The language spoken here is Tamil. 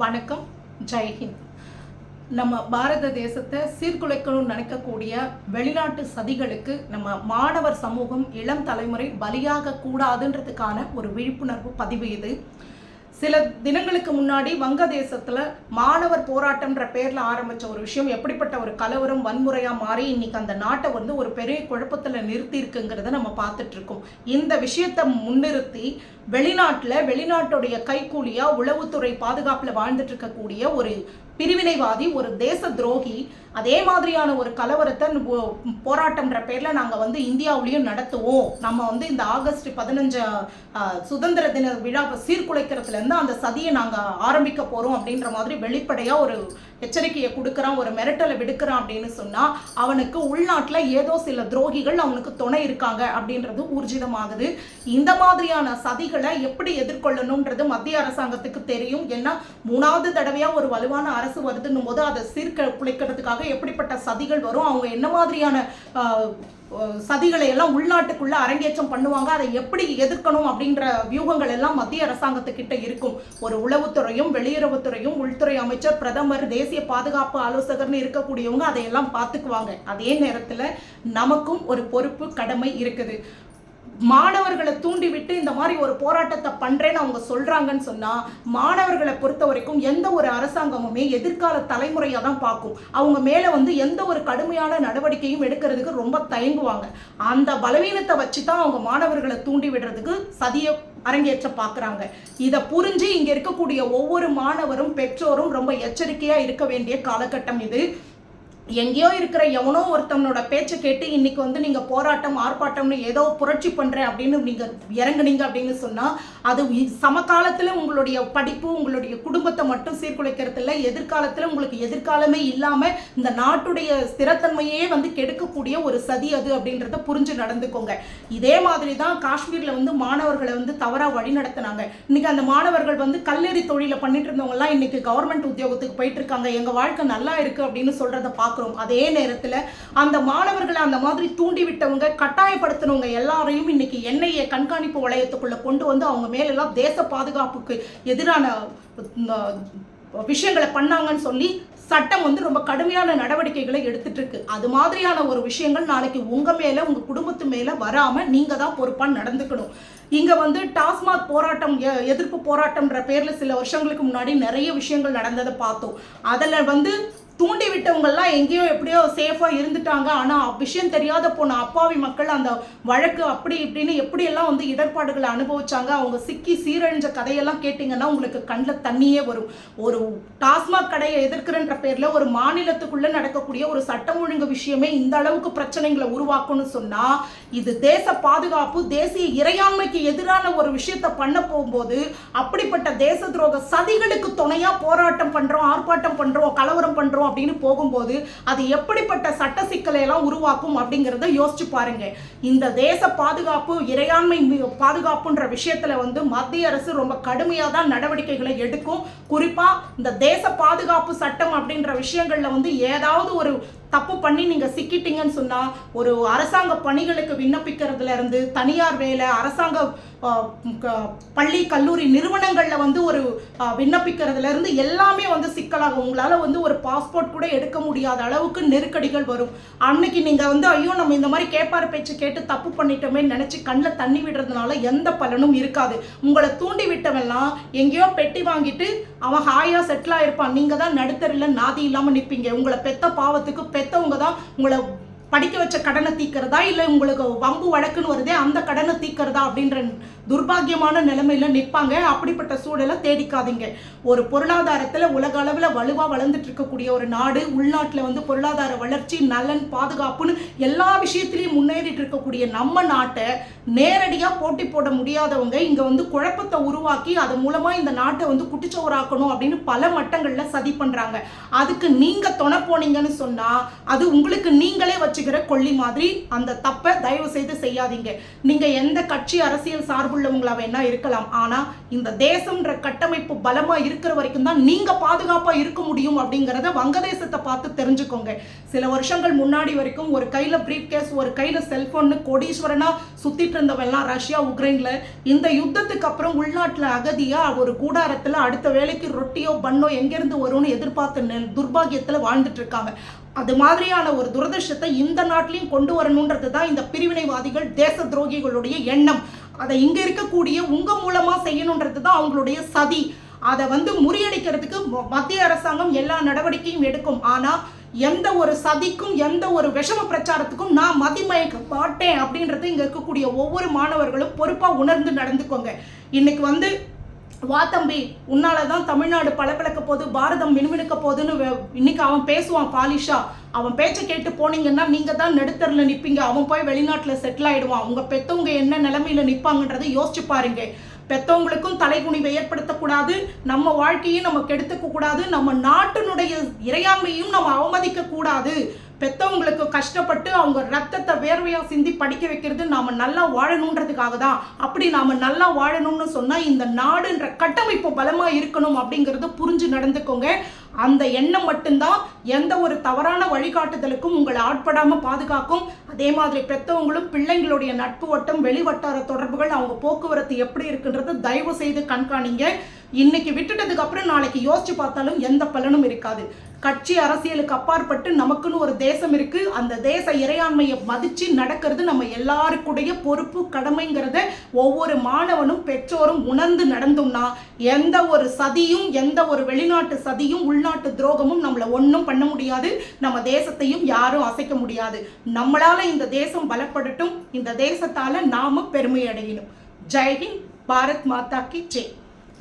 வணக்கம். ஜெய்ஹிந்த் நம்ம பாரத தேசத்தை சீர்குலைக்கணும்னு நினைக்கக்கூடிய வெளிநாட்டு சதிகளுக்கு நம்ம மாணவர் சமூகம் இளம் தலைமுறை பலியாக கூடாதுன்றதுக்கான ஒரு விழிப்புணர்வு பதிவு இது. சில தினங்களுக்கு முன்னாடி வங்கதேசத்தில் மாணவர் போராட்டம்ன்ற பேரில் ஆரம்பித்த ஒரு விஷயம் எப்படிப்பட்ட ஒரு கலவரம் வன்முறையாக மாறி இன்னைக்கு அந்த நாட்டை வந்து ஒரு பெரிய குழப்பத்தில் நிறுத்தியிருக்குங்கிறத நம்ம பார்த்துட்ருக்கோம். இந்த விஷயத்தை முன்னிறுத்தி வெளிநாட்டில் வெளிநாட்டுடைய கைக்கூலியாக உளவுத்துறை பாதுகாப்பில் வாழ்ந்துட்டு இருக்கக்கூடிய ஒரு பிரிவினைவாதி ஒரு தேச துரோகி அதே மாதிரியான ஒரு கலவரத்தை போராட்டம்ன்ற பேரில் நாங்கள் வந்து இந்தியாவிலையும் நடத்துவோம். நம்ம வந்து இந்த ஆகஸ்ட் பதினஞ்சு சுதந்திர தின விழாவை சீர்குலைக்கிறதுலேருந்து அந்த சதியை நாங்கள் ஆரம்பிக்க போகிறோம் அப்படின்ற மாதிரி வெளிப்படையாக ஒரு எச்சரிக்கையை கொடுக்குறான் ஒரு மிரட்டலை விடுக்கிறான் அப்படின்னு சொன்னா அவனுக்கு உள்நாட்டில் ஏதோ சில துரோகிகள் அவனுக்கு துணை இருக்காங்க அப்படின்றது ஊர்ஜிதமாகுது. இந்த மாதிரியான சதிகளை எப்படி எதிர்கொள்ளணும்ன்றது மத்திய அரசாங்கத்துக்கு தெரியும். ஏன்னா மூணாவது தடவையா ஒரு வலுவான அரசு வருதுன்னும் போது அதை சீர்க குலைக்கிறதுக்காக எப்படிப்பட்ட சதிகள் வரும்? அவங்க என்ன மாதிரியான சதிகளை எல்லாம் உள்நாட்டுக்குள்ள அரங்கேற்றம் பண்ணுவாங்க. அதை எப்படி எதிர்க்கணும் அப்படின்ற வியூகங்கள் எல்லாம் மத்திய அரசாங்கத்துக்கிட்ட இருக்கும். ஒரு உளவுத்துறையும் வெளியுறவுத்துறையும் உள்துறை அமைச்சர் பிரதமர் தேசிய பாதுகாப்பு ஆலோசகர்னு இருக்கக்கூடியவங்க அதையெல்லாம் பார்த்துக்குவாங்க. அதே நேரத்தில் நமக்கும் ஒரு பொறுப்பு கடமை இருக்குது. மாணவர்களை தூண்டிவிட்டு இந்த மாதிரி ஒரு போராட்டத்தை பண்ணுறேன்னு அவங்க சொல்கிறாங்கன்னு சொன்னால் மாணவர்களை பொறுத்த வரைக்கும் எந்த ஒரு அரசாங்கமுமே எதிர்கால தலைமுறையாக தான் பார்க்கும். அவங்க மேலே வந்து எந்த ஒரு கடுமையான நடவடிக்கையும் எடுக்கிறதுக்கு ரொம்ப தயங்குவாங்க. அந்த பலவீனத்தை வச்சு தான் அவங்க மாணவர்களை தூண்டி விடுறதுக்கு சதியை அரங்கேற்ற பார்க்குறாங்க. இதை புரிஞ்சு இங்கே இருக்கக்கூடிய ஒவ்வொரு மாணவரும் பெற்றோரும் ரொம்ப எச்சரிக்கையாக இருக்க வேண்டிய காலகட்டம் இது. எங்கேயோ இருக்கிற எவனோ ஒருத்தவனோட பேச்சை கேட்டு இன்னைக்கு வந்து நீங்க போராட்டம் ஆர்ப்பாட்டம்னு ஏதோ புரட்சி பண்றேன் அப்படின்னு நீங்க இறங்குனீங்க அப்படின்னு சொன்னா அது சமகாலத்தில் சமகாலத்துல உங்களுடைய படிப்பு உங்களுடைய குடும்பத்தை மட்டும் சீர்குலைக்கிறது இல்லை எதிர்காலத்துல உங்களுக்கு எதிர்காலமே இல்லாம இந்த நாட்டுடைய ஸ்திரத்தன்மையே வந்து கெடுக்கக்கூடிய ஒரு சதி அது அப்படின்றத புரிஞ்சு நடந்துக்கோங்க. இதே மாதிரி தான் காஷ்மீர்ல வந்து மாணவர்களை வந்து தவறா வழி நடத்தினாங்க. இன்னைக்கு அந்த மாணவர்கள் வந்து கல்லறி தொழிலை பண்ணிட்டு இருந்தவங்க எல்லாம் இன்னைக்கு கவர்மெண்ட் உத்தியோகத்துக்கு போயிட்டு இருக்காங்க. எங்க வாழ்க்கை நல்லா இருக்கு அப்படின்னு சொல்றத பார்க்குறோம். அதே நேரத்தில் அந்த மாணவர்களை அந்த மாதிரி தூண்டிவிட்டவங்க கட்டாயப்படுத்தினவங்க எல்லாரையும் இன்னைக்கு என்ஐஏ கண்காணிப்பு வளையத்துக்குள்ளே கொண்டு வந்து அவங்க மேலெல்லாம் தேச பாதுகாப்புக்கு எதிரான விஷயங்களை பண்ணாங்கன்னு சொல்லி சட்டம் வந்து ரொம்ப கடுமையான நடவடிக்கைகளை எடுத்துட்டு இருக்கு. அது மாதிரியான ஒரு விஷயங்கள் நாளைக்கு உங்க மேல உங்க குடும்பத்து மேல வராம நீங்க தான் பொறுப்பா நடந்துக்கணும். இங்க வந்து டாஸ்மாக் போராட்டம் எ- எதிர்ப்பு போராட்டம்ன்ற பேர்ல சில வருஷங்களுக்கு முன்னாடி நிறைய விஷயங்கள் நடந்ததை பார்த்தோம். அதில் வந்து தூண்டி விட்டவங்கெல்லாம் எங்கேயோ எப்படியோ சேஃபாக இருந்துட்டாங்க. ஆனால் விஷயம் தெரியாத போன அப்பாவி மக்கள் அந்த வழக்கு அப்படி இப்படின்னு எப்படியெல்லாம் வந்து இடர்பாடுகளை அனுபவிச்சாங்க. அவங்க சிக்கி சீரழிஞ்ச கதையெல்லாம் கேட்டிங்கன்னா உங்களுக்கு கண்ணில் தண்ணியே வரும். ஒரு டாஸ்மாக் கடையை எதிர்க்கிறன்ற பேரில் ஒரு மாநிலத்துக்குள்ளே நடக்கக்கூடிய ஒரு சட்டம் ஒழுங்கு விஷயமே இந்த அளவுக்கு பிரச்சனைகளை உருவாக்கும்னு சொன்னால் இது தேச பாதுகாப்பு தேசிய இறையாண்மைக்கு எதிரான ஒரு விஷயத்தை பண்ண போகும்போது அப்படிப்பட்ட தேச துரோக சதிகளுக்கு துணையாக போராட்டம் பண்ணுறோம் ஆர்ப்பாட்டம் பண்ணுறோம் கலவரம் பண்ணுறோம் போகிறோம் அப்படின்னு போகும்போது அது எப்படிப்பட்ட சட்ட சிக்கலை எல்லாம் உருவாக்கும் அப்படிங்கிறத யோசிச்சு பாருங்க. இந்த தேச பாதுகாப்பு இறையாண்மை பாதுகாப்புன்ற விஷயத்துல வந்து மத்திய அரசு ரொம்ப கடுமையா தான் நடவடிக்கைகளை எடுக்கும். குறிப்பா இந்த தேச பாதுகாப்பு சட்டம் அப்படின்ற விஷயங்கள்ல வந்து ஏதாவது ஒரு தப்பு பண்ணி நீங்கள் சிக்கிட்டீங்கன்னு சொன்னால் ஒரு அரசாங்க பணிகளுக்கு விண்ணப்பிக்கிறதுல இருந்து தனியார் வேலை அரசாங்க பள்ளி கல்லூரி நிறுவனங்களில் வந்து ஒரு அஹ், விண்ணப்பிக்கிறதுல இருந்து எல்லாமே வந்து சிக்கலாகும். உங்களால் வந்து ஒரு பாஸ்போர்ட் கூட எடுக்க முடியாத அளவுக்கு நெருக்கடிகள் வரும். அன்னைக்கு நீங்கள் வந்து ஐயோ நம்ம இந்த மாதிரி கேப்பார் பேச்சு கேட்டு தப்பு பண்ணிட்டோமே நினச்சி கண்ணில் தண்ணி விடுறதுனால எந்த பலனும் இருக்காது. உங்களை தூண்டி விட்டவெல்லாம் எங்கேயோ பெட்டி வாங்கிட்டு அவன் ஹாயாக செட்டில் ஆயிருப்பான் நீங்கள் தான் நடுத்தரில் நாதி இல்லாமல் நிற்பீங்க உங்களை பெத்த பாவத்துக்கு பெற்றவங்க தான் உங்களை படிக்க வச்ச கடனை தீக்கிறதா இல்லை உங்களுக்கு வம்பு வழக்குன்னு வருதே அந்த கடனை தீக்கிறதா அப்படின்ற துர்பாக்கியமான நிலைமையில் நிற்பாங்க. அப்படிப்பட்ட சூழலை தேடிக்காதீங்க. ஒரு பொருளாதாரத்தில் உலக அளவில் வலுவாக வளர்ந்துட்டு இருக்கக்கூடிய ஒரு நாடு உள்நாட்டில் வந்து பொருளாதார வளர்ச்சி நலன் பாதுகாப்புன்னு எல்லா விஷயத்திலையும் முன்னேறிட்டு இருக்கக்கூடிய நம்ம நாட்டை நேரடியாக போட்டி போட முடியாதவங்க இங்கே வந்து குழப்பத்தை உருவாக்கி அது மூலமாக இந்த நாட்டை வந்து குட்டிச்சோறாக்கணும் அப்படின்னு பல மட்டங்களில் சதி பண்ணுறாங்க அதுக்கு நீங்கள் துணை போனீங்கன்னு சொன்னால் அது உங்களுக்கு நீங்களே வச்சுக்கிற கொள்ளி மாதிரி அந்த தப்பை தயவு செய்து செய்யாதீங்க. நீங்கள் எந்த கட்சி அரசியல் சார்புள்ளவங்களா வேணா இருக்கலாம். ஆனால் இந்த தேசம்ன்ற கட்டமைப்பு பலமாக இருக்கிற வரைக்கும் தான் நீங்கள் பாதுகாப்பாக இருக்க முடியும் அப்படிங்கிறத வங்கதேசத்தை பார்த்து தெரிஞ்சுக்கோங்க. சில வருஷங்கள் முன்னாடி வரைக்கும் ஒரு கையில் ப்ரீஃப் கேஸ் ஒரு கையில் செல்ஃபோன்னு கோடீஸ்வரனா சுத்திட்டு இருந்தவெல்லாம் ரஷ்யா உக்ரைன்ல இந்த யுத்தத்துக்கு அப்புறம் உள்நாட்டில் அகதியா ஒரு கூடாரத்தில் அடுத்த வேலைக்கு ரொட்டியோ பண்ணோ எங்கேருந்து வரும்னு எதிர்பார்த்த நெ- துர்பாக்கியத்துல வாழ்ந்துட்டு இருக்காங்க. அது மாதிரியான ஒரு துரதிருஷ்டத்தை இந்த நாட்டிலையும் கொண்டு வரணுன்றது தான் இந்த பிரிவினைவாதிகள் தேச துரோகிகளுடைய எண்ணம். அதை இங்கே இருக்கக்கூடிய உங்கள் மூலமாக செய்யணுன்றது தான் அவங்களுடைய சதி. அதை வந்து முறியடிக்கிறதுக்கு ம- மத்திய அரசாங்கம் எல்லா நடவடிக்கையும் எடுக்கும். ஆனால் எந்த ஒரு சதிக்கும் எந்த ஒரு விஷம பிரச்சாரத்துக்கும் நான் மதிமயக்க மாட்டேன் அப்படின்றது இங்கே இருக்கக்கூடிய ஒவ்வொரு மாணவர்களும் பொறுப்பாக உணர்ந்து நடந்துக்கோங்க. இன்னைக்கு வந்து வா தம்பி உன்னால தான் தமிழ்நாடு பளபளக்க போகுது பாரதம் மினுமினுக்க போகுதுன்னு இன்னைக்கு அவன் பேசுவான் பாலிஷா. அவன் பேச்சை கேட்டு போனீங்கன்னா நீங்க தான் நடுத்தரில் நிற்பீங்க அவன் போய் வெளிநாட்டில் செட்டில் ஆயிடுவான். உங்க பெத்தவங்க என்ன நிலைமையில நிற்பாங்கன்றதை யோசிச்சு பாருங்க. பெற்றவங்களுக்கும் தலைகுனிவை ஏற்படுத்தக்கூடாது. நம்ம வாழ்க்கையும் நம்ம கெடுத்துக்க கூடாது. நம்ம நாட்டினுடைய இறையாண்மையும் நம்ம அவமதிக்க கூடாது. பெத்தவங்களுக்கு கஷ்டப்பட்டு அவங்க ரத்தத்தை வேர்வையா சிந்தி படிக்க வைக்கிறது நாம நல்லா வாழணுன்றதுக்காக தான். அப்படி நாம நல்லா வாழணும்னு சொன்னா இந்த நாடுன்ற கட்டமைப்பு பலமா இருக்கணும் அப்படிங்கறத புரிஞ்சு நடந்துக்கோங்க. அந்த எண்ணம் மட்டும்தான் எந்த ஒரு தவறான வழிகாட்டுதலுக்கும் உங்களை ஆட்படாம பாதுகாக்கும். அதே மாதிரி பெற்றவங்களும் பிள்ளைங்களுடைய நட்பு வட்டம் வெளிவட்டார தொடர்புகள் அவங்க போக்குவரத்து எப்படி இருக்குன்றது தயவு செய்து கண்காணிங்க. இன்னைக்கு விட்டுட்டதுக்கு அப்புறம் நாளைக்கு யோசிச்சு பார்த்தாலும் எந்த பலனும் இருக்காது. கட்சி அரசியலுக்கு அப்பாற்பட்டு நமக்குன்னு ஒரு தேசம் இருக்கு. அந்த தேச இறையாண்மையை மதிச்சு நடக்கிறது நம்ம எல்லாருக்குடைய பொறுப்பு கடமைங்கிறத ஒவ்வொரு மாணவனும் பெற்றோரும் உணர்ந்து நடந்தோம்னா எந்த ஒரு சதியும் எந்த ஒரு வெளிநாட்டு சதியும் உள்நாட்டு துரோகமும் நம்மளை ஒன்றும் பண்ண முடியாது. நம்ம தேசத்தையும் யாரும் அசைக்க முடியாது. நம்மளால இந்த தேசம் பலப்படட்டும். இந்த தேசத்தால நாம பெருமை அடையணும் ஜெய்ஹிந்த் பாரத் மாதா கி ஜெய்.